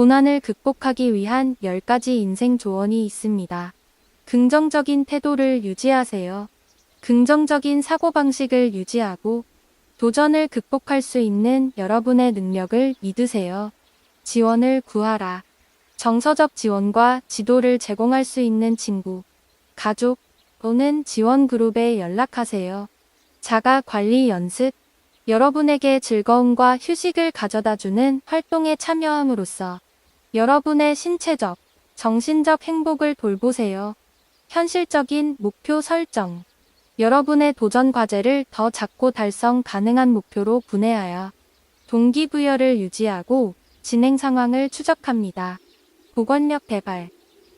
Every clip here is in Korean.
고난을 극복하기 위한 10가지 인생 조언이 있습니다. 긍정적인 태도를 유지하세요. 긍정적인 사고방식을 유지하고 도전을 극복할 수 있는 여러분의 능력을 믿으세요. 지원을 구하라. 정서적 지원과 지도를 제공할 수 있는 친구, 가족 또는 지원 그룹에 연락하세요. 자가 관리 연습. 여러분에게 즐거움과 휴식을 가져다 주는 활동에 참여함으로써 여러분의 신체적, 정신적 행복을 돌보세요. 현실적인 목표 설정. 여러분의 도전 과제를 더 작고 달성 가능한 목표로 분해하여 동기부여를 유지하고 진행 상황을 추적합니다. 복원력 개발.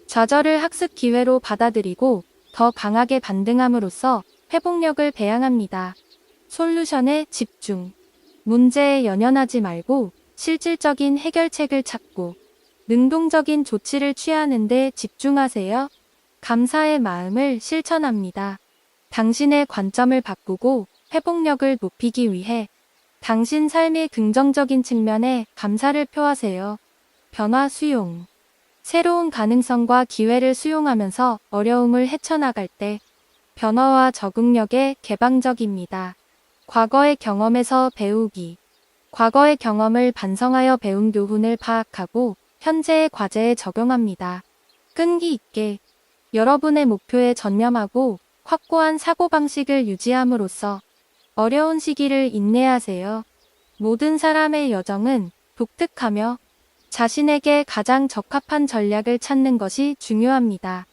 좌절을 학습 기회로 받아들이고 더 강하게 반등함으로써 회복력을 배양합니다. 솔루션에 집중. 문제에 연연하지 말고 실질적인 해결책을 찾고 능동적인 조치를 취하는데 집중하세요. 감사의 마음을 실천합니다. 당신의 관점을 바꾸고 회복력을 높이기 위해 당신 삶의 긍정적인 측면에 감사를 표하세요. 변화 수용. 새로운 가능성과 기회를 수용하면서 어려움을 헤쳐나갈 때 변화와 적응력에 개방적입니다. 과거의 경험에서 배우기. 과거의 경험을 반성하여 배운 교훈을 파악하고 현재의 과제에 적용합니다. 끈기 있게 여러분의 목표에 전념하고 확고한 사고방식을 유지함으로써 어려운 시기를 인내하세요. 모든 사람의 여정은 독특하며 자신에게 가장 적합한 전략을 찾는 것이 중요합니다.